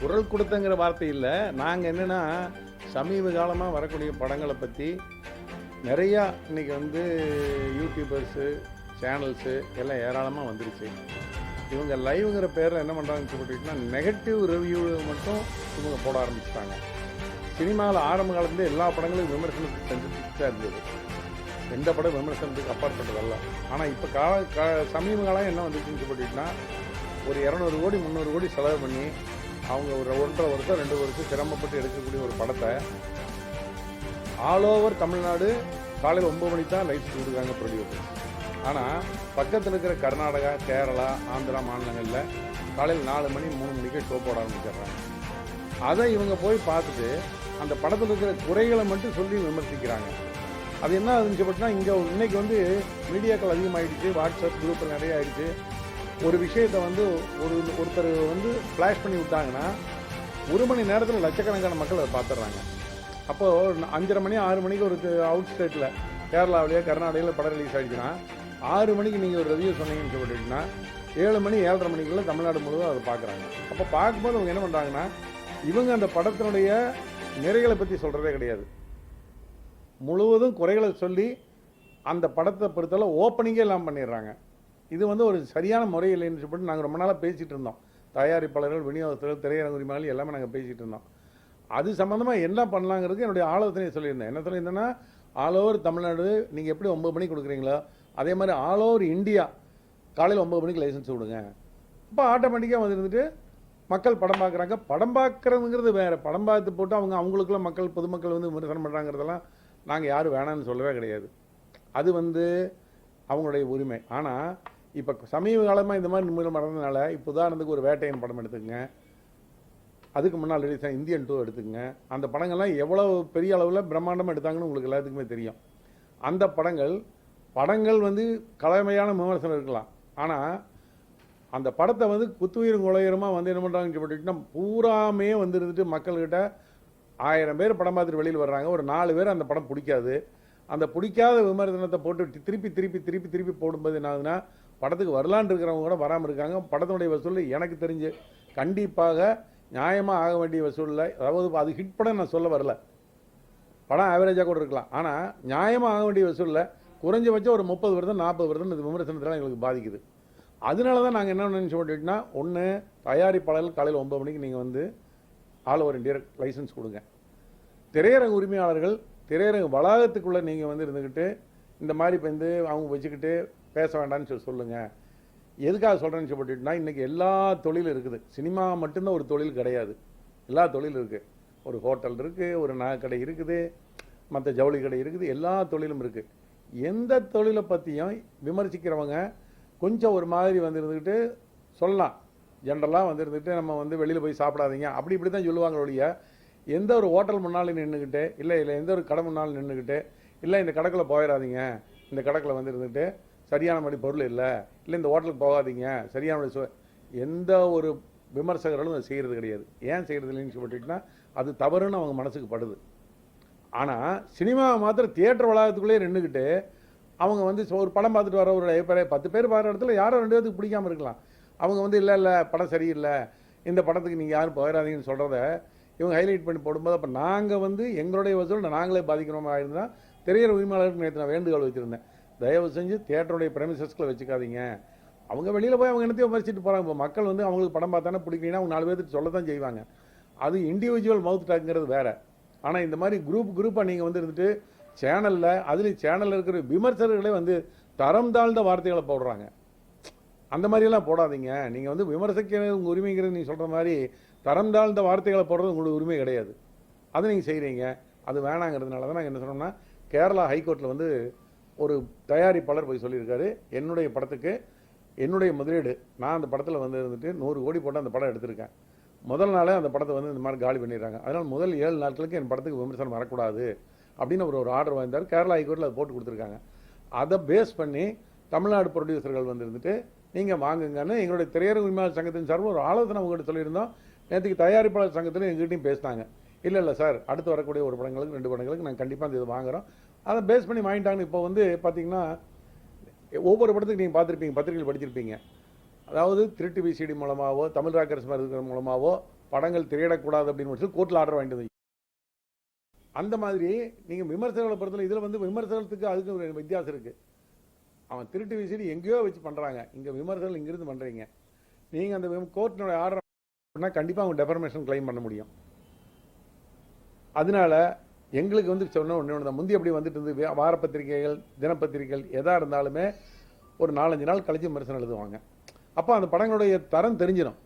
குரல் கொடுத்தங்கிற வார்த்தை இல்லை நாங்கள் என்னென்னா சமீப காலமாக வரக்கூடிய படங்களை பற்றி நிறையா இன்னைக்கு வந்து யூடியூபர்ஸு சேனல்ஸு எல்லாம் ஏராளமாக வந்துருச்சு. இவங்க லைவுங்கிற பேரில் என்ன பண்ணுறாங்கன்னு சொல்லிட்டுனா நெகட்டிவ் ரிவ்யூ மட்டும் இவங்க போட ஆரம்பிச்சிட்டாங்க. சினிமாவில் ஆரம்ப காலத்துலேருந்து எல்லா படங்களும் விமர்சனத்துக்கு செஞ்சுட்டு தான் இருந்தது. எந்த படம் விமர்சனத்துக்கு அப்பாற்பட்டதல்ல. ஆனால் இப்போ கால க சமீப காலம் என்ன வந்துச்சுன்னு சொல்லிட்டுனா ஒரு இரநூறு கோடி முந்நூறு கோடி செலவு பண்ணி அவங்க ஒரு ஒன்றரை வருஷம் ரெண்டு வருஷம் சிரமப்பட்டு எடுக்கக்கூடிய ஒரு படத்தை ஆல் ஓவர் தமிழ்நாடு காலையில் ஒன்பது மணிக்கு தான் லைட்ஸ் கொடுக்குறாங்க ப்ரொடியூசர் ஆனால் பக்கத்தில் இருக்கிற கர்நாடகா கேரளா ஆந்திரா மாநிலங்களில் காலையில் நாலு மணி மூணு மணிக்கு ஷோ போட ஆரம்பிச்சிடுறாங்க. அதை இவங்க போய் பார்த்துட்டு அந்த படத்தில் இருக்கிற குறைகளை மட்டும் சொல்லி விமர்சிக்கிறாங்க. அது என்ன ஆகுதுன்னு சொல்லிட்டுனா இங்கே இன்னைக்கு வந்து மீடியாக்கள் அதிகமாகிடுச்சு வாட்ஸ்அப் குரூப்பில் நிறைய ஆயிடுச்சு. ஒரு விஷயத்தை வந்து ஒரு ஒருத்தர் வந்து ஃப்ளாஷ் பண்ணி விட்டாங்கன்னா ஒரு மணி நேரத்தில் லட்சக்கணக்கான மக்கள் அதை பார்த்துட்றாங்க. அப்போது அஞ்சரை மணி ஆறு மணிக்கு ஒரு அவுட் ஸ்டேட்டில் கேரளாவிலேயோ கர்நாடகாவில் படம் ரிலீஸ் ஆகிடுச்சுன்னா ஆறு மணிக்கு நீங்கள் ஒரு ரிவ்யூ சொன்னீங்கன்னு சொல்லிட்டீங்கன்னா ஏழு மணி ஏழரை மணிக்குள்ள தமிழ்நாடு முழுவதும் அதை பார்க்குறாங்க. அப்போ பார்க்கும்போது அவங்க என்ன பண்ணுறாங்கன்னா இவங்க அந்த படத்தினுடைய நிறைகளை பற்றி சொல்கிறதே கிடையாது. முழுவதும் குறைகளை சொல்லி அந்த படத்தை பொறுத்தளவு ஓப்பனிங்கே எல்லாம் பண்ணிடுறாங்க. இது வந்து ஒரு சரியான முறை இல்லைன்னு சொல்லிட்டு நாங்கள் ரொம்ப நாளாக பேசிகிட்டு இருந்தோம். தயாரிப்பாளர்கள் விநியோகஸ்தர்கள் திரையரங்க உரிமையாளர்கள் எல்லாமே நாங்கள் பேசிகிட்டு இருந்தோம். அது சம்மந்தமாக என்ன பண்ணலாங்கிறது என்னுடைய ஆலோசனையை சொல்லியிருந்தேன். என்ன சொல்லியிருந்தேன்னா ஆல் ஓவர் தமிழ்நாடு நீங்கள் எப்படி ஒம்பது மணிக்கு கொடுக்குறீங்களோ அதே மாதிரி ஆல் ஓவர் இந்தியா காலையில் ஒம்பது மணிக்கு லைசன்ஸ் கொடுங்க. இப்போ ஆட்டோமேட்டிக்காக வந்து இருந்துட்டு மக்கள் படம் பார்க்குறாங்க. படம் பார்க்குறதுங்கிறது வேறு. படம் பார்த்து போட்டு அவங்க அவங்களுக்குள்ள மக்கள் பொதுமக்கள் வந்து விமர்சனம் பண்ணுறாங்கிறதெல்லாம் நாங்கள் யாரும் வேணாம்னு சொல்லவே கிடையாது. அது வந்து அவங்களுடைய உரிமை. ஆனால் இப்போ சமீப காலமாக இந்த மாதிரி நிமிடம் நடந்ததுனால இப்போ உதாரணத்துக்கு ஒரு வேட்டையன் படம் எடுத்துக்கங்க. அதுக்கு முன்னால் ரிலீஸ் இந்தியன் டூ எடுத்துக்கங்க. அந்த படங்கள்லாம் எவ்வளோ பெரிய அளவில் பிரம்மாண்டமாக எடுத்தாங்கன்னு உங்களுக்கு எல்லாத்துக்குமே தெரியும். அந்த படங்கள் படங்கள் வந்து கலமையான விமர்சனம் இருக்கலாம். ஆனால் அந்த படத்தை வந்து குத்துயிரும் குலையுரமாக வந்து என்ன பண்ணுறாங்கன்னு சொல்லிட்டுனா பூராமே வந்து இருந்துட்டு மக்கள்கிட்ட ஆயிரம் பேர் படம் பார்த்துட்டு வெளியில் வர்றாங்க. ஒரு நாலு பேர் அந்த படம் பிடிக்காது. அந்த பிடிக்காத விமர்சனத்தை போட்டு திருப்பி திருப்பி திருப்பி திருப்பி போடும்போது என்ன ஆகுதுன்னா படத்துக்கு வரலான் இருக்கிறவங்க கூட வராமல் இருக்காங்க. படத்தினுடைய வசூல் எனக்கு தெரிஞ்சு கண்டிப்பாக நியாயமாக ஆக வேண்டிய வசூலில் அதாவது அது ஹிட் படம் நான் சொல்ல வரல. படம் ஆவரேஜாக கூட இருக்கலாம். ஆனால் நியாயமாக ஆக வேண்டிய வசூலில் குறைஞ்சபட்சம் ஒரு முப்பது வருடம் நாற்பது வருடம் இந்த விமர்சனத்தில் எங்களுக்கு பாதிக்குது. அதனால தான் நாங்கள் என்ன நினச்சி போட்டுட்டோம்னா ஒன்று தயாரிப்பாளர்கள் காலையில் ஒம்பது மணிக்கு நீங்கள் வந்து ஆல் ஓவர் இந்தியா லைசன்ஸ் கொடுங்க. திரையரங்க உரிமையாளர்கள் திரையரங்க வளாகத்துக்குள்ளே நீங்கள் வந்து இருந்துக்கிட்டு இந்த மாதிரி இப்போ வந்து அவங்க வச்சுக்கிட்டு பேச வேண்டாம்னு சொல்லி சொல்லுங்கள் எதுக்காக சொல்கிறேன்னு சொல்லிட்டுனா இன்றைக்கி எல்லா தொழிலும் இருக்குது. சினிமா மட்டும்தான் ஒரு தொழில் கிடையாது. எல்லா தொழிலும் இருக்குது ஒரு ஹோட்டல் இருக்குது ஒரு நகைக்கடை இருக்குது மற்ற ஜவுளி கடை இருக்குது எல்லா தொழிலும் இருக்குது எந்த தொழிலை பற்றியும் விமர்சிக்கிறவங்க கொஞ்சம் ஒரு மாதிரி வந்துருந்துக்கிட்டு சொல்லலாம். ஜென்ரலாக வந்துருந்துக்கிட்டு நம்ம வந்து வெளியில் போய் சாப்பிடாதீங்க. அப்படி இப்படி தான் சொல்லுவாங்க ஒழிய எந்த ஒரு ஹோட்டல் முன்னாலும் நின்றுக்கிட்டு இல்லை இல்லை எந்த ஒரு கடை முன்னாலும் நின்றுக்கிட்டு இல்லை இந்த கடைக்குள்ளே போயிடாதீங்க. இந்த கடைக்குள்ளே வந்துருந்துக்கிட்டு சரியான மாதிரி பொருள் இல்லை இல்லை இந்த ஹோட்டலுக்கு போகாதீங்க சரியான மாதிரி எந்த ஒரு விமர்சகர்களும் அதை செய்கிறது கிடையாது. ஏன் செய்கிறது இல்லைன்னு சொல்லிட்டுனா அது தவறுன்னு அவங்க மனசுக்கு படுது. ஆனால் சினிமாவை மாத்திரம் தியேட்டர் வளாகத்துக்குள்ளே நின்றுக்கிட்டு அவங்க வந்து ஒரு படம் பார்த்துட்டு வர ஒரு பேர் பத்து பேர் பார்க்குற இடத்துல யாரோ ரெண்டு பேருக்கு பிடிக்காம இருக்கலாம். அவங்க வந்து இல்லை இல்லை படம் சரியில்லை இந்த படத்துக்கு நீங்கள் யாரும் போயிடாதீங்கன்னு சொல்கிறத இவங்க ஹைலைட் பண்ணி போடும்போது அப்போ நாங்கள் வந்து எங்களுடைய வசூல் நாங்களே பாதிக்கிறோமா? இருந்தால் திரையர் உரிமையாளருக்கு நேற்று நான் வேண்டுகோள் வச்சுருந்தேன் தயவு செஞ்சு தியேட்டருடைய பிரமிசஸ்களை வச்சுக்காதீங்க. அவங்க வெளியில் போய் அவங்க என்னத்தையும் விமர்சிட்டு போகிறாங்க இப்போ மக்கள் வந்து அவங்களுக்கு படம் பார்த்தானே பிடிக்கலன்னா அவங்க நாலு பேர்த்துட்டு சொல்ல தான் செய்வாங்க. அது இண்டிவிஜுவல் மவுத் டாக்ங்கிறது வேறு. ஆனால் இந்த மாதிரி குரூப் குரூப்பாக நீங்கள் வந்து இருந்துட்டு சேனலில் அதுலேயும் சேனலில் இருக்கிற விமர்சகர்களே வந்து தரம் தாழ்ந்த வார்த்தைகளை போடுறாங்க. அந்த மாதிரியெல்லாம் போடாதீங்க. நீங்கள் வந்து விமர்சிக்கிறது உங்கள் உரிமைங்கிறது நீங்கள் சொல்கிற மாதிரி தரம் தாழ்ந்த வார்த்தைகளை போடுறது உங்களுக்கு உரிமை கிடையாது. அதை நீங்கள் செய்கிறீங்க அது வேணாங்கிறதுனால தான் நாங்கள் என்ன சொன்னோம்னா கேரளா ஹைகோர்ட்டில் வந்து ஒரு தயாரிப்பாளர் போய் சொல்லியிருக்காரு என்னுடைய படத்துக்கு என்னுடைய முதலீடு நான் அந்த படத்தில் வந்து இருந்துட்டு நூறு கோடி போட்டு அந்த படம் எடுத்திருக்கேன். முதல் நாளே அந்த படத்தை வந்து இந்த மாதிரி காலி பண்ணிடுறாங்க. அதனால் முதல் ஏழு நாட்களுக்கு என் படத்துக்கு விமர்சனம் வரக்கூடாது. அப்படின்னு ஒரு ஒரு ஆர்டர் வாங்கிட்டார் கேரளா ஹைகோர்ட்டில் அதை போட்டு கொடுத்துருக்காங்க. அதை பேஸ் பண்ணி தமிழ்நாடு ப்ரொடியூசர்கள் வந்து இருந்துட்டு நீங்கள் வாங்குங்கன்னு எங்களுடைய திரையரங்கு உரிமையாளர் சங்கத்தின் சார்பில் ஒரு ஆலோசனை உங்கள்கிட்ட சொல்லியிருந்தோம். நேற்றுக்கு தயாரிப்பாளர் சங்கத்தில் எங்ககிட்டயும் பேசினாங்க. இல்லை இல்லை சார் அடுத்து வரக்கூடிய ஒரு படங்களுக்கு ரெண்டு படங்களுக்கு நாங்கள் கண்டிப்பாக இந்த இது வாங்குறோம். அதை பேஸ் பண்ணி வாங்கிட்டாங்க இப்போ வந்து பார்த்தீங்கன்னா ஒவ்வொரு படத்துக்கு நீங்கள் பார்த்துருப்பீங்க பத்திரிகையில் படிச்சிருப்பீங்க அதாவது திருட்டு விசிடி மூலமாகவோ தமிழ் ராக்கர்ஸ் மாதிரி மூலமாகவோ படங்கள் திரையிடக்கூடாது அப்படின்னு சொல்லி கோர்ட்டில் ஆர்டர் வாங்கிட்டு வந்து அந்த மாதிரி நீங்கள் விமர்சனங்களை பொறுத்தவரை இதில் வந்து விமர்சனத்துக்கு அதுக்கு ஒரு வித்தியாசம் இருக்குது அவன் திருட்டு விசிடி எங்கேயோ வச்சு பண்ணுறாங்க இங்கே விமர்சனம் இங்கிருந்து பண்ணுறீங்க நீங்கள் அந்த கோர்ட்டினுடைய ஆர்டர் கண்டிப்பாக அவங்க டெஃபர்மேஷன் க்ளைம் பண்ண முடியும். அதனால எங்களுக்கு வந்து சொன்ன ஒன்று ஒன்று தான். முந்தி அப்படி வந்துட்டு இருந்து வார பத்திரிகைகள் தினப்பத்திரிகைகள் எதாக இருந்தாலுமே ஒரு நாலஞ்சு நாள் கழிச்சு விமர்சனம் எழுதுவாங்க. அப்போ அந்த படங்களுடைய தரம் தெரிஞ்சிடும்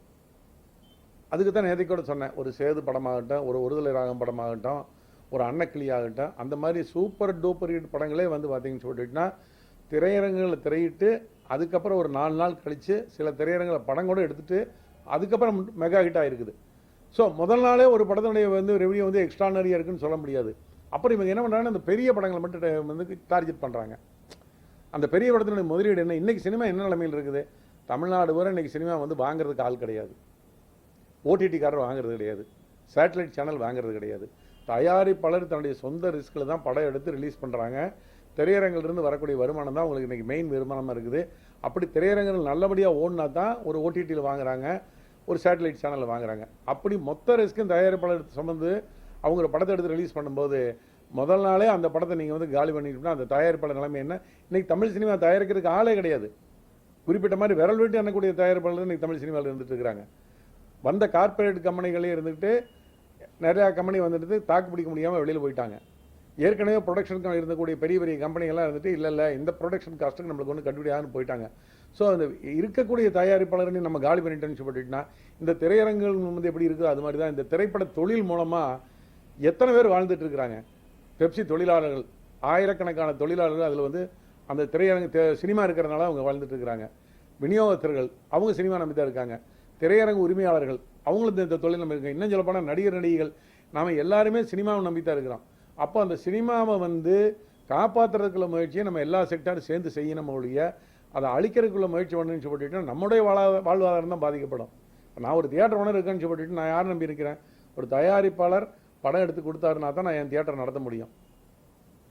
அதுக்கு தான் நேதை கூட சொன்னேன். ஒரு சேது படமாகட்டும் ஒரு ஒருதலை ராகம் படமாகட்டும் ஒரு அன்னக்கிளி ஆகட்டும் அந்த மாதிரி சூப்பர் டூப்பர் ஹிட் படங்களே வந்து பார்த்தீங்கன்னு சொல்லிட்டுனா திரையரங்குகளை திரையிட்டு அதுக்கப்புறம் ஒரு நாலு நாள் கழித்து சில திரையரங்குல படம் கூட எடுத்துகிட்டு அதுக்கப்புறம் மெகா ஹிட் ஆகிருக்குது ஸோ முதல் நாளே ஒரு படத்தினுடைய வந்து ரெவன்யூ வந்து எக்ஸ்ட்ரானரியாக இருக்குன்னு சொல்ல முடியாது. அப்புறம் இவங்க என்ன பண்ணுறாங்கன்னா அந்த பெரிய படங்களை மட்டும் வந்து டார்கெட் பண்ணுறாங்க அந்த பெரிய படத்தினுடைய முதலீடு என்ன? இன்னைக்கு சினிமா என்ன நிலைமையில் இருக்குது? தமிழ்நாடு வரை இன்றைக்கி சினிமா வந்து வாங்குறதுக்கு ஆள் கிடையாது. ஓடிடிக்காரர் வாங்குறது கிடையாது. சேட்டலைட் சேனல் வாங்குறது கிடையாது. தயாரிப்பாளர் தன்னுடைய சொந்த ரிஸ்கில் தான் படம் எடுத்து ரிலீஸ் பண்ணுறாங்க திரையரங்கிலிருந்து வரக்கூடிய வருமானம் தான் உங்களுக்கு இன்றைக்கி மெயின் வருமானமாக இருக்குது. அப்படி திரையரங்குகள் நல்லபடியாக ஓடினா தான் ஒரு ஓடிடியில் வாங்குறாங்க. ஒரு சேட்டலைட் சேனலில் வாங்குறாங்க. அப்படி மொத்த ரிஸ்க்கும் தயாரிப்பாளர் சுமந்து அவங்க படத்தை எடுத்து ரிலீஸ் பண்ணும்போது முதல் நாளே அந்த படத்தை நீங்கள் வந்து காலி பண்ணிட்டோம்னா அந்த தயாரிப்பாளர் நிலைமை என்ன? இன்றைக்கி தமிழ் சினிமா தயாரிக்கிறதுக்கு ஆளே கிடையாது. குறிப்பிட்ட மாதிரி விரல் விட்டு எண்ணக்கூடிய தயாரிப்பாளர் இன்றைக்கி தமிழ் சினிமாவில் இருந்துட்டு இருக்கிறாங்க. வந்த கார்ப்பரேட் கம்பெனிகளே இருந்துட்டு நிறையா கம்பெனி வந்துட்டு தாக்கு பிடிக்க முடியாமல் வெளியில் போயிட்டாங்க. ஏற்கனவே ப்ரொடக்ஷனுக்கு இருந்தக்கூடிய பெரிய பெரிய கம்பெனிகள்லாம் இருந்துட்டு இல்லை இல்லை இந்த ப்ரொடக்ஷன் காஸ்ட்டுக்கு நம்மளுக்கு ஒன்று கண்டுபிடியாதுன்னு போயிட்டாங்க. ஸோ அந்த இருக்கக்கூடிய தயாரிப்பாளர்கள் நம்ம காலி பண்ணிட்டோம்னு சொல்லிட்டுனா இந்த திரையரங்குகள் வந்து எப்படி இருக்குது அது மாதிரி தான் இந்த திரைப்பட தொழில் மூலமாக எத்தனை பேர் வாழ்ந்துட்டு இருக்கிறாங்க? பெப்சி தொழிலாளர்கள் ஆயிரக்கணக்கான தொழிலாளர்கள் அதில் வந்து அந்த திரையரங்கு சினிமா இருக்கிறனால அவங்க வாழ்ந்துட்டு இருக்கிறாங்க. விநியோகத்தர்கள் அவங்க சினிமா நம்பி தான் இருக்காங்க. திரையரங்கு உரிமையாளர்கள் அவங்களும் இந்த- தொழில் நம்பி இருக்காங்க இன்னும் சொல்லப்போனால் நடிகர் நடிகைகள் நாம் எல்லாருமே சினிமாவை நம்பி தான் இருக்கிறோம். அப்போ அந்த சினிமாவை வந்து காப்பாற்றுறதுக்குள்ள முயற்சியை நம்ம எல்லா செக்டாரும் சேர்ந்து செய்யணும் ஒழிய அதை அழிக்கிறதுக்குள்ள முயற்சி பண்ணுன்னு சொல்லிட்டு நம்முடைய வாழா வாழ்வாதாரம் தான் பாதிக்கப்படும். நான் ஒரு தியேட்டர் ஓனர் இருக்கேன்னு சொல்லிட்டு நான் யார் நம்பி இருக்கிறேன்? ஒரு தயாரிப்பாளர் படம் எடுத்து கொடுத்தாருனா தான் நான் என் தியேட்டர் நடத்த முடியும்.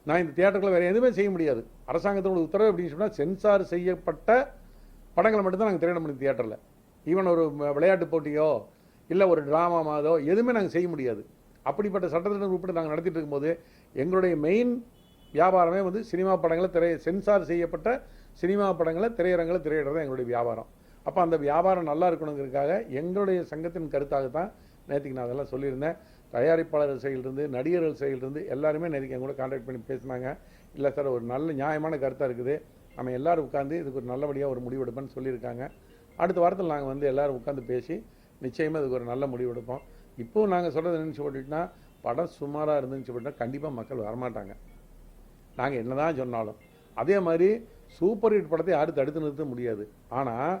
நான் இந்த தியேட்டருக்குள்ள வேறு எதுவுமே செய்ய முடியாது. அரசாங்கத்தோட உத்தரவு அப்படின்னு சொன்னால் சென்சார் செய்யப்பட்ட படங்களை மட்டும்தான் நாங்கள் திரையிட முடியும் தியேட்டரில் ஈவன் ஒரு விளையாட்டு போட்டியோ இல்லை ஒரு ட்ராமா மாதோ எதுவுமே நாங்கள் செய்ய முடியாது. அப்படிப்பட்ட சட்டத்திட்டம் உட்பட்டு நாங்கள் நடத்திட்டு இருக்கும்போது எங்களுடைய மெயின் வியாபாரமே வந்து சினிமா படங்களை திரை சென்சார் செய்யப்பட்ட சினிமா படங்களை திரையரங்கில் திரையிடுறது தான் எங்களுடைய வியாபாரம். அப்போ அந்த வியாபாரம் நல்லா இருக்கணுங்கிறதுக்காக எங்களுடைய சங்கத்தின் கருத்தாக தான் நேற்றுக்கு நான் அதெல்லாம் சொல்லியிருந்தேன். தயாரிப்பாளர் சைடிலிருந்து நடிகர்கள் சைடிலிருந்து எல்லாருமே நேற்றுக்கு என் கூட கான்டாக்ட் பண்ணி பேசினாங்க. இல்லை சார் ஒரு நல்ல நியாயமான கருத்தாக இருக்குது. நம்ம எல்லோரும் உட்காந்து இதுக்கு ஒரு நல்லபடியாக ஒரு முடிவெடுப்பேன்னு சொல்லியிருக்காங்க. அடுத்த வாரத்தில் நாங்கள் வந்து எல்லோரும் உட்காந்து பேசி நிச்சயமாக இதுக்கு ஒரு நல்ல முடிவெடுப்போம் இப்போவும் நாங்கள் சொல்கிறது என்னன்னு சொல்லிட்டுனா படம் சுமாராக இருந்துன்னு சொல்லிட்டுனா கண்டிப்பாக மக்கள் வரமாட்டாங்க. நாங்கள் என்னதான் சொன்னாலும். அதே மாதிரி சூப்பர் ஹிட் படத்தை யாரும் தடுத்து நிறுத்த முடியாது. ஆனால்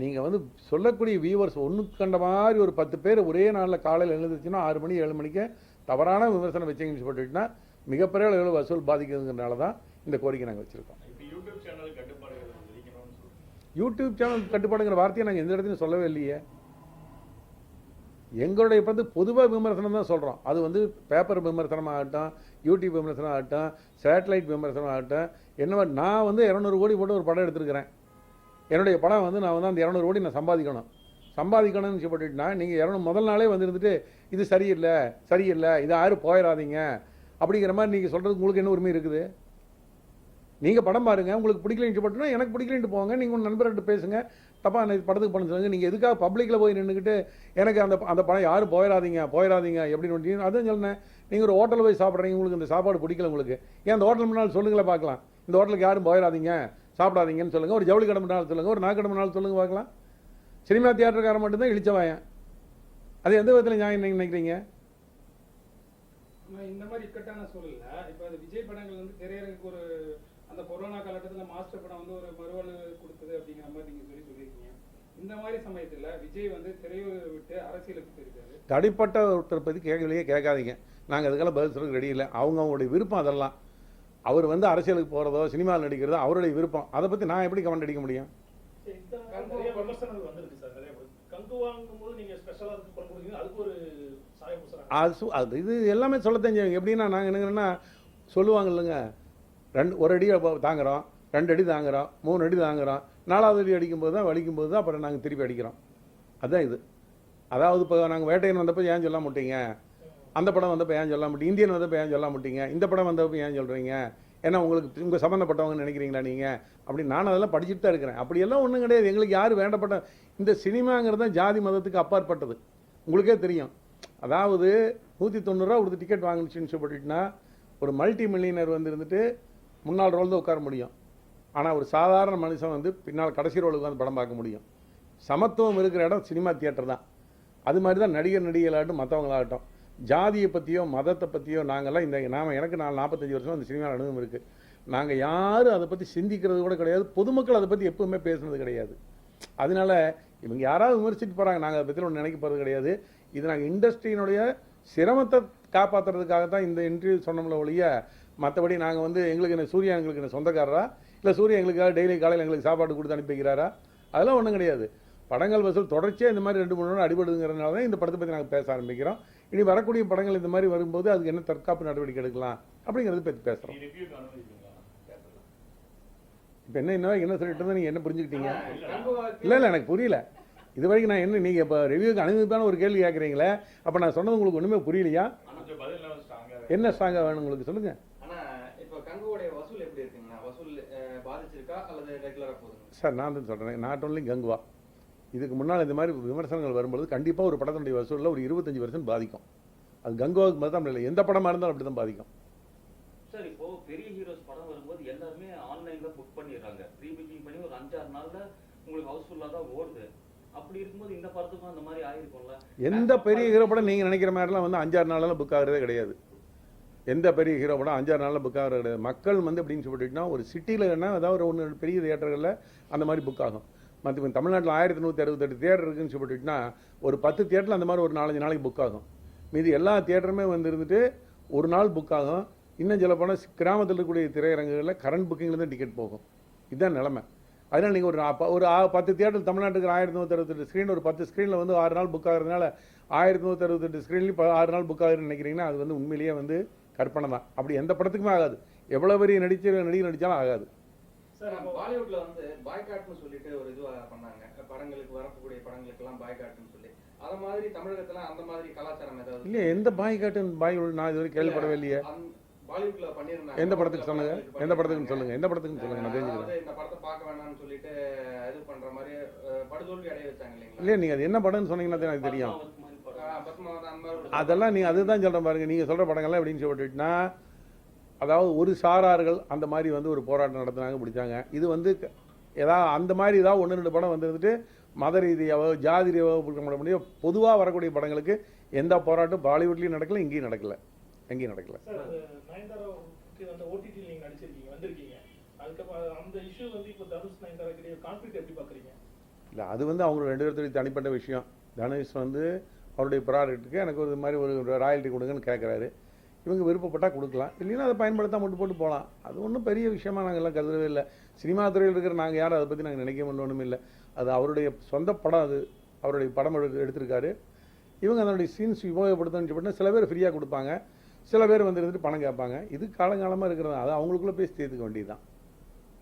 நீங்கள் வந்து சொல்லக்கூடிய வியூவர்ஸ் ஒன்றுக்கு கண்ட மாதிரி ஒரு பத்து பேர் ஒரே நாளில் காலையில் எழுந்துச்சுன்னா ஆறு மணி ஏழு மணிக்கு தவறான விமர்சனம் வச்சிங்கன்னு சொல்லிட்டுனா மிகப்பெரிய அளவில் வசூல் பாதிக்கிறதுனால தான் இந்த கோரிக்கை நாங்கள் வச்சுருக்கோம். யூடியூப் சேனல் கட்டுப்பாடுங்கிற வார்த்தையை நாங்கள் எந்த இடத்துலையும் சொல்லவே இல்லையே. எங்களுடைய வந்து பொதுவாக விமர்சனம் தான் சொல்கிறோம் அது வந்து பேப்பர் விமர்சனம் ஆகட்டும் யூடியூப் விமர்சனம் ஆகட்டும் சேட்டலைட் விமர்சனம் ஆகட்டும். என்ன நான் வந்து இரநூறு கோடி போட்டு ஒரு படம் எடுத்திருக்கிறேன். என்னுடைய படம் வந்து நான் வந்து அந்த இரநூறு கோடி நான் சம்பாதிக்கணும். சம்பாதிக்கணும்னு சொல்லப்பட்டுனா நீங்கள் இரநூறு முதல் நாளே வந்துருந்துட்டு இது சரியில்லை சரியில்லை இது யாரும் போயிடாதீங்க அப்படிங்கிற மாதிரி நீங்கள் சொல்கிறதுக்கு உங்களுக்கு என்ன உரிமை இருக்குது? நீங்கள் படம் பாருங்கள் உங்களுக்கு பிடிக்கலன்னு சொல்லப்பட்டுனா எனக்கு பிடிக்கலன்ட்டு போங்க நீங்கள் உங்கள் நண்பர்கிட்ட பேசுங்க தப்பா நான் படத்துக்கு பண்ண சொல்லுங்க. நீங்கள் எதுக்காக பப்ளிக்கில் போய் நின்றுக்கிட்டு எனக்கு அந்த அந்த படம் யாரும் போயிடாதீங்க போயிடாதீங்க எப்படின்னு அதுவும் சொன்னேன் நீங்கள் ஒரு ஹோட்டலில் போய் சாப்பிட்றீங்க உங்களுக்கு இந்த சாப்பாடு பிடிக்கல உங்களுக்கு. ஏன் அந்த ஹோட்டல் முன்னால் சொல்லுங்களேன் பார்க்கலாம். இந்த ஹோட்டலுக்கு யாரும் போயிடாதீங்க சாப்பிடாதீங்கன்னு சொல்லுங்கள் ஒரு ஜவுளி கடை சொல்லுங்கள் ஒரு நாக்கடை நாள் சொல்லுங்கள் பார்க்கலாம். சினிமா தியேட்டருக்காரன் மட்டும்தான் இழிச்சவாயன் அது எந்த விதத்தில் நியாயம் நினைக்கிறீங்க? இந்த மாதிரி இக்கட்டான சூழல்ல இப்ப விஜய் படங்கள் வந்து திரையரங்குக்கு ஒரு அந்த கொரோனா காலகட்டத்தில் மாஸ்டர் படம் வந்து ஒரு மறுவாழ்வு கொடுத்தது அப்படிங்கிற மாதிரி நீங்க சொல்லி சொல்லியிருக்கீங்க இந்த மாதிரி சமயத்துல விஜய் வந்து திரையுறை விட்டு அரசியலுக்கு போயிருக்காரு. தனிப்பட்ட ஒருத்தர் பற்றி கேட்கலையே கேட்காதீங்க. நாங்கள் அதுக்கெல்லாம் பதில் சொல்ல ரெடி இல்லை. அவங்க அவங்களுடைய விருப்பம் அதெல்லாம். அவர் வந்து அரசியலுக்கு போகிறதோ சினிமாவில் நடிக்கிறதோ அவருடைய விருப்பம். அதை பற்றி நான் எப்படி கமெண்ட் அடிக்க முடியும்? அது அது இது எல்லாமே சொல்ல தெரிஞ்சவங்க. எப்படின்னா நாங்கள் என்னங்கன்னா சொல்லுவாங்க இல்லைங்க ரெண்டு ஒரு அடி அப்ப தாங்குறோம் ரெண்டு அடி தாங்குறோம் மூணு அடி தாங்குறோம். நாலாவது அடி அடிக்கும்போது தான் வலிக்கும்போது தான் அப்புறம் நாங்கள் திருப்பி அடிக்கிறோம். அதுதான் இது. அதாவது இப்போ நாங்கள் வேட்டையன் வந்தப்போ ஏன் சொல்ல மாட்டீங்க? அந்த படம் வந்தப்போ ஏன் சொல்ல மாட்டீங்க? இந்தியன் வந்தப்போ ஏன் சொல்ல மாட்டீங்க? இந்த படம் வந்தப்போ ஏன் சொல்கிறீங்க ஏன்னா உங்களுக்கு உங்கள் சம்மந்தப்பட்டவங்க நினைக்கிறீங்களா நீங்கள் அப்படி நான் அதெல்லாம் படிச்சுட்டு தான் இருக்கிறேன். அப்படியெல்லாம் ஒன்றும் கிடையாது. எங்களுக்கு யார் வேண்டப்பட்ட இந்த சினிமாங்கிறது தான் ஜாதி மதத்துக்கு அப்பாற்பட்டது. உங்களுக்கே தெரியும். அதாவது நூற்றி தொண்ணூறுரூவா கொடுத்து டிக்கெட் வாங்கினுச்சுன்னு சொல்லிட்டுனா ஒரு மல்டி மில்லியனர் வந்து இருந்துட்டு முன்னாள் ரோல் தான் உட்கார முடியும். ஆனால் ஒரு சாதாரண மனுஷன் வந்து பின்னால் கடைசி ரோலுக்கு வந்து படம் பார்க்க முடியும். சமத்துவம் இருக்கிற இடம் சினிமா தியேட்டர் தான். அது மாதிரி தான் நடிகர் நடிகர்களாகட்டும் மற்றவங்களாகட்டும் ஜாதியை பற்றியோ மதத்தை பற்றியோ நாங்கள்லாம் இந்த நாம் எனக்கு நாலு நாற்பத்தஞ்சு வருஷம் அந்த சினிமாவில் அனுபவம் இருக்குது நாங்கள் யாரும் அதை பற்றி சிந்திக்கிறது கூட கிடையாது. பொதுமக்கள் அதை பற்றி எப்பவுமே பேசுனது கிடையாது. அதனால இவங்க யாராவது விமர்சிட்டு போகிறாங்க நாங்கள் அதை பற்றி ஒன்று நினைக்க போகிறது கிடையாது. இது நாங்கள் இண்டஸ்ட்ரியினுடைய சிரமத்தை காப்பாற்றுறதுக்காக தான் இந்த இன்டர்வியூ சொன்னோம்ல ஒழிய மற்றபடி நாங்கள் வந்து எங்களுக்கு என்ன சூர்யா எங்களுக்கு என்ன சொந்தக்காரராக இல்லை சூர்யா எங்களுக்காக டெய்லி காலையில் எங்களுக்கு சாப்பாடு கொடுத்து அனுப்பி வைக்கிறாரா அதெல்லாம் ஒன்றும் கிடையாது. படங்கள் வசூல் தொடர்ச்சியாக இந்த மாதிரி ரெண்டு மூணு நாள் அடிபடுங்கிறதுனால தான் இந்த படத்தை பற்றி நாங்கள் பேச ஆரம்பிக்கிறோம். இனி வரக்கூடிய படங்கள் இந்த மாதிரி வரும்போது அதுக்கு என்ன தற்காப்பு நடவடிக்கை எடுக்கலாம் அப்படிங்கிறத பற்றி பேசுகிறோம் இப்போ என்ன என்ன என்ன சொல்லிட்டு இருந்தா நீங்கள் என்ன புரிஞ்சுக்கிட்டீங்க? இல்லை இல்லை எனக்கு புரியல. இது வரைக்கும் நான் என்ன நீங்கள் இப்போ ரிவ்யூக்கு அனுமதிப்பான ஒரு கேள்வி கேட்குறீங்களே அப்போ நான் சொன்னது உங்களுக்கு ஒன்றுமே புரியலையா? என்ன ஸ்ட்ராங்காக வேணும் உங்களுக்கு சொல்லுங்கள் ஆனா இப்போ கங்குவோடைய வசூல் எப்படி இருக்குங்கண்ணா வசூல் அல்லது சார் நான் தான் சொல்கிறேன் நாட் ஒன்லி கங்குவா. இதுக்கு முன்னால் இந்த மாதிரி விமர்சனங்கள் வரும்பொழுது கண்டிப்பாக ஒரு படத்தினுடைய வசூலில் ஒரு இருபத்தஞ்சி பர்சன்ட் பாதிக்கும். அது கங்குவாவுக்கு மட்டும் இல்லை எந்த படமாக இருந்தாலும் அப்படி தான் பாதிக்கும். சார் இப்போ பெரிய ஹீரோஸ் படம் வரும்போது எல்லாருமே ஆன்லைன்ல புக் பண்ணிடுறாங்க. ப்ரீ புக்கிங் பண்ணி ஒரு அஞ்சாறு நாள்ல உங்களுக்கு ஹவுஸ்ஃபுல்லாக தான் ஓடுது. அப்படி இருக்கும்போது இந்த படத்துக்கும் அந்த மாதிரி ஆயிருக்கும்ல? எந்த பெரிய ஹீரோ படம் நீங்கள் நினைக்கிற மாதிரிலாம் வந்து அஞ்சாறு நாளெல்லாம் புக் ஆகிறதே கிடையாது. எந்த பெரிய ஹீரோ படம் அஞ்சாறு நாளில் புக் ஆகிறது கிடையாது. மக்கள் வந்து அப்படின்னு சொல்லிட்டுனா ஒரு சிட்டியில் என்ன ஏதாவது ஒரு ஒன்று பெரிய தியேட்டர்களில் அந்த மாதிரி புக் ஆகும். மற்ற தமிழ்நாட்டில் ஆயிரத்தி நூற்றி அறுபத்தெட்டு தியேட்டர் இருக்குன்னு சொல்லிட்டுனா ஒரு பத்து தியேட்டரில் அந்த மாதிரி ஒரு நாலஞ்சு நாளைக்கு புக் ஆகும். மீதி எல்லா தியேட்டருமே வந்து இருந்துட்டு ஒரு நாள் புக் ஆகும். இன்னும் சில போனால் கிராமத்தில் இருக்கக்கூடிய திரையரங்குகளில் கரண்ட் புக்கிங்கில் தான் டிக்கெட் போகும். இதுதான் நிலமை. அதனால் நீங்கள் ஒரு ஒரு பத்து தியேட்டர் தமிழ்நாட்டுக்கு ஆயிரத்தி நூற்றி அறுபத்தெட்டு ஸ்க்ரீன் ஒரு பத்து ஸ்க்ரீனில் வந்து ஆறு நாள் புக் ஆகிறதுனால ஆயிரத்தி நூற்றி அறுபத்தெட்டு ஸ்க்ரீன்லேயும் ஆறு நாள் புக் ஆகுதுன்னு நினைக்கிறீங்கன்னா அது வந்து உண்மையிலேயே வந்து கற்பனை தான். அப்படி எந்த படத்துக்குமே ஆகாது. எவ்வளோ பெரிய நடிச்ச நடிகர் நடித்தாலும் ஆகாது. சார் இப்போ பாலிவுட்ல வந்து பாய்காட்னு சொல்லிட்டு ஒரு இது பண்ணாங்க. படங்களுக்கு வரக்கூடிய படங்களுக்கு எல்லாம் பாய்காட்னு சொல்லி. அத மாதிரி தமிழகத்துல அந்த மாதிரி கலாச்சாரம் ஏதாவது இல்லையே எந்த பாய் காட்டு பாய் நான் இது வரைக்கும் கேள்விப்படவே இல்லையே. பாலிவுட்ல பண்ணிருந்தாங்க எந்த படத்துக்கு சொல்லுங்க எந்த படத்துக்குன்னு சொல்லுங்க. எந்த படத்துக்குன்னு சொல்லுங்க நான் தெரிஞ்சுக்கிறேன். இந்த படத்தை பார்க்க வேணாம்னு சொல்லிட்டு இது பண்ற மாதிரி படுதோல்வி அடைய வச்சாங்க இல்லைங்களா? இல்லையா நீங்கள் அது என்ன படம்னு சொன்னீங்கன்னா எனக்கு தெரியும். அதெல்லாம் நீங்கள் அதுதான் சொல்கிறேன் பாருங்க. நீங்கள் சொல்கிற படங்கள்லாம் எப்படின்னு சொல்லிட்டுனா அதாவது ஒரு சாரார்கள் அந்த மாதிரி வந்து ஒரு போராட்டம் நடத்துனாங்க பிடிச்சாங்க. இது வந்து ஏதாவது அந்த மாதிரி ஏதாவது ஒன்று ரெண்டு படம் வந்துருந்துட்டு மத ரீதியாவோ ஜாதி ரீதியாவோ கொடுக்க முடியும் பொதுவாக வரக்கூடிய படங்களுக்கு எந்த போராட்டம் பாலிவுட்லேயும் நடக்கல இங்கேயும் நடக்கல. எங்கேயும் நடக்கல. இல்லை அது வந்து அவங்க ரெண்டு பேர்த்துடைய தனிப்பட்ட விஷயம். தனுஷ் வந்து அவருடைய ப்ராடக்ட்டுக்கு எனக்கு ஒரு மாதிரி ஒரு ராயல்ட்டி கொடுங்கன்னு கேட்குறாரு இவங்க விருப்பப்பட்டால் கொடுக்கலாம். இல்லைன்னா அதை பயன்படுத்தாம மட்டும் போட்டு போகலாம் அது ஒன்றும் பெரிய விஷயமா நாங்கள் எல்லாம் கருதவே இல்லை. சினிமா துறையில் இருக்கிற நாங்கள் யாரும் அதை பற்றி நாங்கள் நினைக்க ஒன்றும் இல்லை. அது அவருடைய சொந்த படம் அது. அவருடைய படம் எடுத்து எடுத்திருக்காரு. இவங்க அதனுடைய சீன்ஸ் உபயோகப்படுத்தணும்னு சொல்லிட்டு சில பேர் ஃப்ரீயாக கொடுப்பாங்க. சில பேர் வந்து இருந்துட்டு பணம் கேட்பாங்க. இது காலங்காலமாக இருக்கிறது. அது அவங்களுக்குள்ளே பேசி தீர்த்துக்க வேண்டியது தான்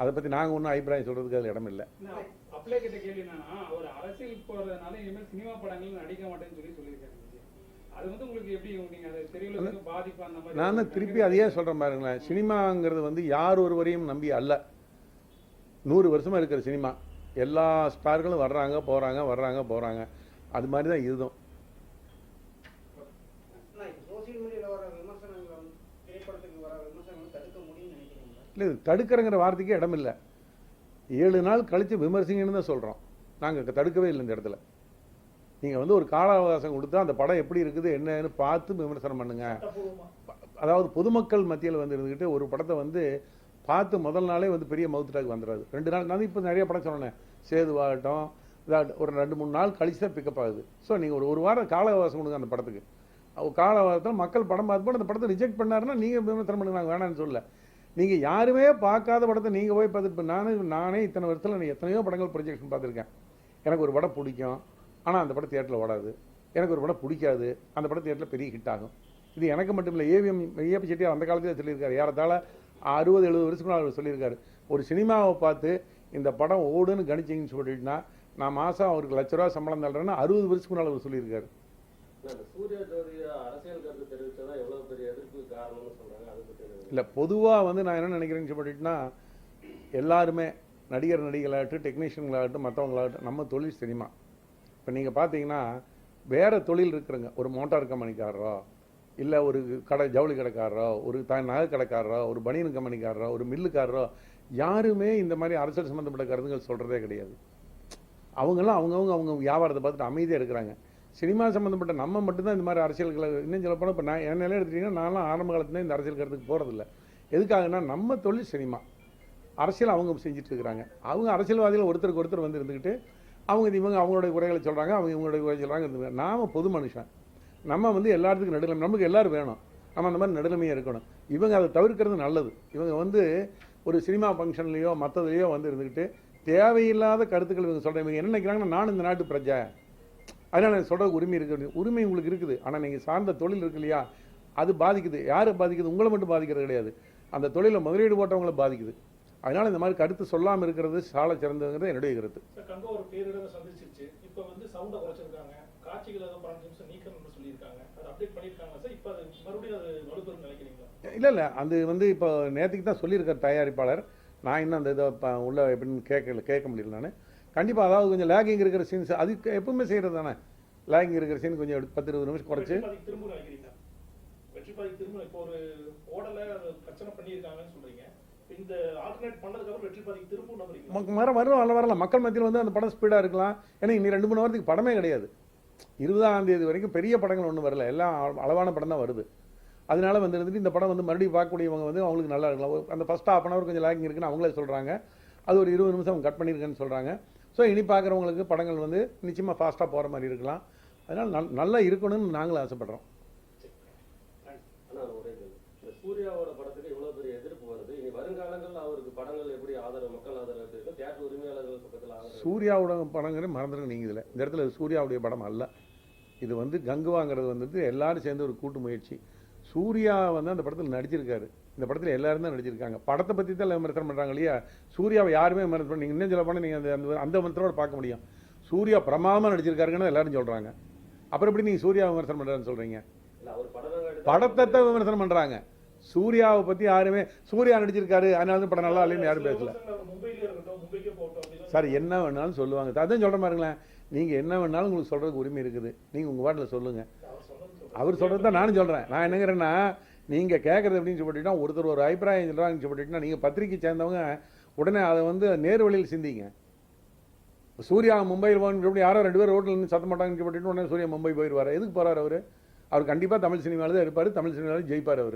அதை பற்றி நாங்கள் ஒன்றும் அபிப்பிராயம் சொல்கிறதுக்கு அதில் இடம் இல்லை அப்ளை கிட்ட கேள்வி என்னன்னா அவர் அரசியல் போறதுனால இனிமேல் சினிமா படங்கள் நடிக்க மாட்டேன்னு சொல்லி சொல்லியிருக்காரு விஜய். அது வந்து உங்களுக்கு எப்படி நீங்க அதை தெரியல எதுவும் பாதிப்பு அந்த மாதிரி நான் திருப்பி அதையே சொல்கிறேன் பாருங்களேன். சினிமாங்கிறது வந்து யார் ஒருவரையும் நம்பி அல்ல. நூறு வருஷமாக இருக்கிற சினிமா. எல்லா ஸ்டார்களும் வர்றாங்க போகிறாங்க வர்றாங்க போகிறாங்க அது மாதிரி தான் நினைக்கிறீங்களா? இல்லை இது தடுக்கிறங்கிற வார்த்தைக்கே இடம் இல்லை ஏழு நாள் கழித்து விமர்சிங்கன்னு தான் சொல்கிறோம் நாங்கள் தடுக்கவே இல்லை இந்த இடத்துல. நீங்கள் வந்து ஒரு கால அவகாசம் கொடுத்தா அந்த படம் எப்படி இருக்குது என்னன்னு பார்த்து விமர்சனம் பண்ணுங்க. அதாவது பொதுமக்கள் மத்தியில் வந்து இருந்துக்கிட்டு ஒரு படத்தை வந்து பார்த்து முதல் நாளே வந்து பெரிய மவுத்துட்டாக்கு வந்துடாது ரெண்டு நாள் நான் இப்போ நிறைய படம் சொன்னேன். சேதுவாகட்டும் இதாகட்டும் ஒரு ரெண்டு மூணு நாள் கழிச்சு தான் பிக்கப் ஆகுது. ஸோ நீங்கள் ஒரு ஒரு வாரம் கால அவகாசம் கொடுங்க அந்த படத்துக்கு. கால அவகாசத்தில் மக்கள் படம் பார்த்து அந்த படத்தை ரிஜெக்ட் பண்ணாருன்னா நீங்கள் விமர்சனம் பண்ணுங்க நாங்கள் வேணாம்னு சொல்லலை. நீங்கள் யாருமே பார்க்காத படத்தை நீங்கள் போய் பார்த்துட்டு இப்போ நானே நானே இத்தனை வருஷத்தில் நான் எத்தனையோ படங்கள் ப்ரொஜெக்ஷன் பார்த்துருக்கேன். எனக்கு ஒரு படம் பிடிக்கும். ஆனால் அந்த படம் தியேட்டரில் ஓடாது. எனக்கு ஒரு படம் பிடிக்காது. அந்த படம் தியேட்டரில் பெரிய ஹிட் ஆகும். இது எனக்கு மட்டும் இல்லை ஏவிஎம் ஏபி செட்டியார் அந்த காலத்தில் சொல்லியிருக்காரு. ஏறத்தாழ அறுபது எழுபது வருஷத்துக்கு அவர் சொல்லியிருக்காரு. ஒரு சினிமாவை பார்த்து இந்த படம் ஓடுன்னு கணிச்சிங்கன்னு சொல்லிட்டுனா நான் மாதம் அவருக்கு லட்ச ரூபா சம்பளம் தள்ளுறேன்னு அறுபது வருஷத்துக்கு முன்னால் அவர் சொல்லியிருக்காரு. சூரிய அரசியல் கருத்து தெரிவித்ததா எவ்வளவு பெரிய எதிர்ப்பு காரணம்னு சொல்றாங்க அதை பத்தி எனக்கு இல்லை பொதுவாக வந்து நான் என்ன நினைக்கிறேன்னு சொல்லிட்டுனா எல்லாருமே நடிகர் நடிகர்களாகட்டும் டெக்னீஷியன்களாகட்டும் மற்றவங்களாகட்டும் நம்ம தொழில் சினிமா. இப்போ நீங்கள் பார்த்தீங்கன்னா வேறு தொழில் இருக்கிறங்க ஒரு மோட்டார் கம்பெனிக்காரரோ இல்லை ஒரு கடை ஜவுளி கடைக்காரரோ ஒரு த நகை கடைக்காரரோ ஒரு பனியன் கம்பெனிக்காரரோ ஒரு மில்லுக்காரரோ யாருமே இந்த மாதிரி அரசியல் சம்மந்தப்பட்ட கருத்துக்கள் சொல்கிறதே கிடையாது. அவங்கெல்லாம் அவங்கவுங்க அவங்க வியாபாரத்தை பார்த்துட்டு அமைதியாக இருக்கிறாங்க. சினிமா சம்மந்தப்பட்ட நம்ம மட்டும்தான் இந்த மாதிரி அரசியல்களை இன்னும் சொல்ல போனால் இப்போ நான் என் நிலையை எடுத்துட்டிங்கன்னா நான்லாம் ஆரம்ப காலத்துல இந்த அரசியல் கருத்துக்கு போகிறதில்ல எதுக்காகனா நம்ம தொழில் சினிமா. அரசியல் அவங்க செஞ்சுட்டு இருக்கிறாங்க. அவங்க அரசியல்வாதிகள் ஒருத்தருக்கு ஒருத்தர் வந்து இருந்துக்கிட்டு அவங்க இது இவங்க அவங்களுடைய குறைகளை சொல்கிறாங்க அவங்க இவங்களுடைய குறை சொல்கிறாங்க நாம் பொது மனுஷன். நம்ம வந்து எல்லாத்துக்கும் நடுநிலை நமக்கு எல்லாரும் வேணும். நம்ம அந்த மாதிரி நடுநிலைமையாக இருக்கணும். இவங்க அதை தவிர்க்கிறது நல்லது. இவங்க வந்து ஒரு சினிமா ஃபங்க்ஷன்லேயோ மற்றதுலையோ வந்து இருந்துக்கிட்டு தேவையில்லாத கருத்துக்கள் இவங்க சொல்கிறாங்க இவங்க என்ன நினைக்கிறாங்கன்னா நான் இந்த நாட்டு பிரஜை. அதனால் எனக்கு சொல்கிற உரிமை இருக்குது உரிமை உங்களுக்கு இருக்குது. ஆனால் நீங்கள் சார்ந்த தொழில் இருக்கு இல்லையா? அது பாதிக்குது. யாரை பாதிக்குது? உங்களை மட்டும் பாதிக்கிறது கிடையாது. அந்த தொழிலில் முதலீடு போட்டவங்களை பாதிக்குது. அதனால் இந்த மாதிரி கருத்து சொல்லாமல் இருக்கிறது சால சிறந்ததுங்கிறது என்னுடைய கருத்து. இல்லை இல்லை. அது வந்து இப்போ நேற்றுக்கு தான் சொல்லியிருக்கார் தயாரிப்பாளர். நான் இன்னும் அந்த இதை உள்ள எப்படின்னு கேட்கல கேட்க முடியல நான். கண்டிப்பாக அதாவது கொஞ்சம் லேகிங் இருக்கிற சீன்ஸ் அதுக்கு எப்பவுமே செய்கிறது தானே? லேகிங் இருக்கிற சீன் கொஞ்சம் எடுத்து பத்து இருபது நிமிஷம் குறைச்சி. வெற்றி பாதைக்கு திரும்ப நினைக்கிறீங்களா வெற்றி பாதைக்கு திரும்ப இப்போ ஒரு ஓடல அது பிரச்சனை பண்ணியிருக்காங்கன்னு சொல்றீங்க. இப்ப இந்த ஆல்டர்னேட் பண்ணதுக்கு அப்புறம் வெற்றி பாதைக்கு திரும்ப நம்புறீங்க ம- வர வரும் வரல வரலாம். மக்கள் மத்தியில் வந்து அந்த படம் ஸ்பீடாக இருக்கலாம். ஏன்னா இன்னும் ரெண்டு மூணு வாரத்துக்கு படமே கிடையாது. இருபதாம் தேதி வரைக்கும் பெரிய படங்கள் ஒன்றும் வரல. எல்லாம் அள- அளவான படம் தான் வருது. அதனால வந்து இருந்துட்டு இந்த படம் வந்து மறுபடியும் பார்க்கக்கூடியவங்க வந்து அவங்களுக்கு நல்லா இருக்கலாம். அந்த ஃபஸ்ட் ஹாஃப் அன் அவர் கொஞ்சம் லேக்கிங் இருக்குன்னு அவங்களே சொல்கிறாங்க அது ஒரு இருபது நிமிஷம் அவங்க கட் பண்ணியிருக்கேன்னு சொல்கிறாங்க ஸோ இனி பார்க்குறவங்களுக்கு படங்கள் வந்து நிச்சயமாக ஃபாஸ்ட்டாக போகிற மாதிரி இருக்கலாம். அதனால் நல் நல்லா இருக்கணும்னு நாங்களும் ஆசைப்படுறோம். சூர்யாவோட படத்துக்கு இவ்வளவு பெரிய எதிர்ப்பு வருது. இனி வருங்காலங்கள்ல அவருக்கு படங்கள் எப்படி ஆதரவு மக்கள் ஆதரவு தியேட்டர் உரிமையாளர்கள் பக்கத்துல சூர்யாவோட படங்கிற மறந்துடுங்க நீங்கள் இதில். இந்த இடத்துல சூர்யாவுடைய படம் அல்ல. இது வந்து கங்குவாங்கிறது வந்துட்டு எல்லாரும் சேர்ந்து ஒரு கூட்டு முயற்சி. சூர்யா வந்து அந்த படத்தில் நடிச்சிருக்காரு. இந்த படத்தில் எல்லாரும் தான் நடிச்சிருக்காங்க. படத்தை பற்றி தான் விமர்சனம் பண்ணுறாங்க இல்லையா? சூர்யாவை யாருமே விமர்சனம் பண்ணி இன்னும் சொல்ல போனால் நீங்கள் அந்த அந்த அந்த பார்க்க முடியும். சூர்யா பிரமாதமாக நடிச்சிருக்காருன்னு எல்லாரும் சொல்கிறாங்க அப்புறம் எப்படி நீங்கள் சூர்யா விமர்சனம் பண்ணுறாருன்னு சொல்கிறீங்க படத்தை தான் விமர்சனம் பண்ணுறாங்க சூர்யாவை பற்றி யாருமே சூர்யா நடிச்சிருக்காரு அதனால தான் படம் நல்லா இல்லைன்னு யாரும் பேசல. சார் என்ன வேணாலும் சொல்லுவாங்க. அதான் சொல்கிற பாருங்களேன். நீங்கள் என்ன வேணாலும் உங்களுக்கு சொல்கிறதுக்கு உரிமை இருக்குது. நீங்கள் உங்கள் வாட்டில் சொல்லுங்கள் அவர் அவர் சொல்கிறது தான் நானும் சொல்கிறேன் நான் என்னங்கிறேன்னா நீங்கள் கேட்குறது அப்படின்னு சொல்லிட்டீங்கன்னா ஒருத்தர் ஒரு அபிப்பிராயம் சொல்கிறாங்கன்னு சொல்லிட்டீங்கன்னா நீங்கள் பத்திரிக்கை சேர்ந்தவங்க உடனே அதை வந்து நேர் வழியில் சிந்திங்க. சூர்யா மும்பையில் போகணும்னு சொல்லி யாரோ ரெண்டு பேர் ரோட்டில் நின்று சத்த மாட்டாங்கன்னு சொல்லிட்டு உடனே சூர்யா மும்பை போயிடுவார் எதுக்கு போகிறார் அவர்? அவர் கண்டிப்பாக தமிழ் சினிமாவில் தான் இருப்பார் தமிழ் சினிமாவில் ஜெயிப்பார் அவர்.